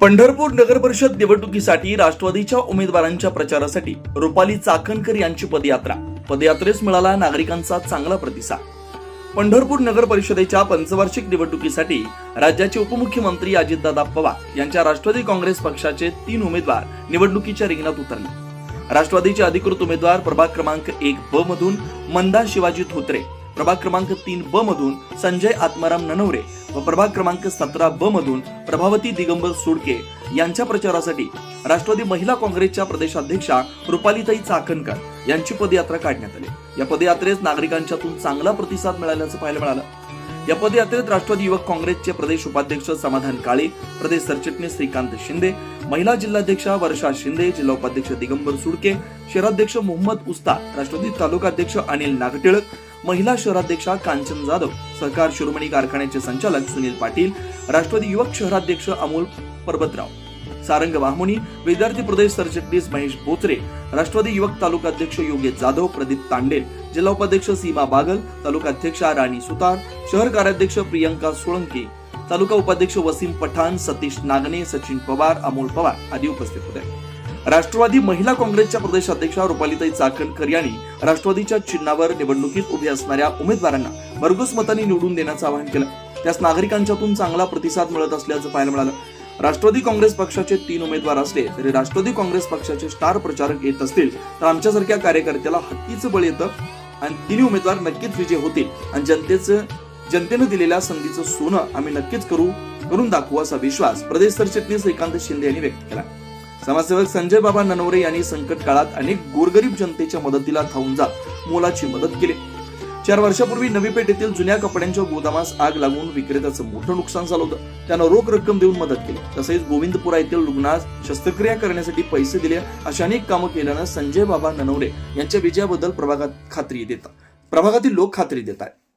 पंढरपूर नगर परिषद निवडणुकीसाठी राष्ट्रवादीच्या उमेदवारांच्या प्रचारासाठी रुपाली चाकणकर यांची पदयात्रा. पदयात्रेस मिळाला नागरिकांचा चांगला प्रतिसाद. पंढरपूर नगर परिषदेच्या पंचवार्षिक निवडणुकीसाठी राज्याचे उपमुख्यमंत्री अजितदादा पवार यांच्या राष्ट्रवादी काँग्रेस पक्षाचे तीन उमेदवार निवडणुकीच्या रिंगणात उतरले. राष्ट्रवादीचे अधिकृत उमेदवार प्रभाग क्रमांक एक ब मधून मंदा शिवाजी धोत्रे प्रभाग क्रमांक तीन ब मधून संजय आत्माराम ननवरे व प्रभाग क्रमांक सतरा ब मधून प्रभावती दिगंबर सुडके यांच्या प्रचारासाठी राष्ट्रवादी महिला काँग्रेसच्या प्रदेशाध्यक्षा रुपालीताई चाकणकर यांची पदयात्रा काढण्यात आली. या पदयात्रेत नागरिकांच्यातून चांगला प्रतिसाद मिळाल्याचं पाहायला मिळालं. या पदयात्रेत राष्ट्रवादी युवक काँग्रेसचे प्रदेश उपाध्यक्ष समाधान काळे प्रदेश सरचिटणीस श्रीकांत शिंदे महिला जिल्हाध्यक्षा वर्षा शिंदे जिल्हा उपाध्यक्ष दिगंबर सुडके शहराध्यक्ष मोहम्मद उस्ता राष्ट्रवादी तालुकाध्यक्ष अनिल नागटिळक महिला शहराध्यक्षा कांचन जाधव सहकार शिरोमणी कारखान्याचे संचालक सुनील पाटील राष्ट्रवादी युवक शहराध्यक्ष अमोल परबतराव सारंग वाहमुनी विद्यार्थी प्रदेश सरचिटणीस महेश बोचरे राष्ट्रवादी युवक तालुकाध्यक्ष योगेश जाधव प्रदीप तांडेल जिल्हा उपाध्यक्ष सीमा बागल तालुकाध्यक्षा राणी सुतार शहर कार्याध्यक्ष प्रियंका सोळंकी तालुका उपाध्यक्ष वसीम पठाण सतीश नागणे सचिन पवार अमोल पवार आदी उपस्थित होते. राष्ट्रवादी महिला काँग्रेसच्या प्रदेशाध्यक्षा रुपालीताई चाकणकर यांनी राष्ट्रवादीच्या चिन्हावर निवडणुकीत उभे असणाऱ्या उमेदवारांना भरघोस मतांनी निवडून देण्याचं आवाहन केलं. त्यास नागरिकांच्यातून चांगला प्रतिसाद मिळत असल्याचं पाहायला मिळालं. राष्ट्रवादी काँग्रेस पक्षाचे तीन उमेदवार असले तरी राष्ट्रवादी काँग्रेस पक्षाचे स्टार प्रचारक येत असतील तर आमच्यासारख्या कार्यकर्त्याला हत्तीचं बळ येतं आणि तिन्ही उमेदवार नक्कीच विजय होतील आणि जनतेचं जनतेनं दिलेल्या संधीचं सोनं आम्ही नक्कीच करू करून दाखवू असा विश्वास प्रदेश सरचिटणीस श्रीकांत शिंदे यांनी व्यक्त केला. समाजसेवक संजय बाबा ननवरे यांनी संकट काळात अनेक गोरगरीब जनतेच्या मदतीला धावून जात मोलाची मदत केली. चार वर्षापूर्वी नवी पेठ येथील जुन्या कपड्यांच्या गोदामास आग लागून विक्रेत्याचं मोठं नुकसान झालं होतं. त्यानं रोख रक्कम देऊन मदत केली. तसेच गोविंदपुरा येथील रुग्णास शस्त्रक्रिया करण्यासाठी पैसे दिले. अशा अनेक कामं केल्यानं संजय बाबा ननवरे यांच्या विजयाबद्दल प्रभागात खात्री देतात. प्रभागातील लोक खात्री देत आहेत.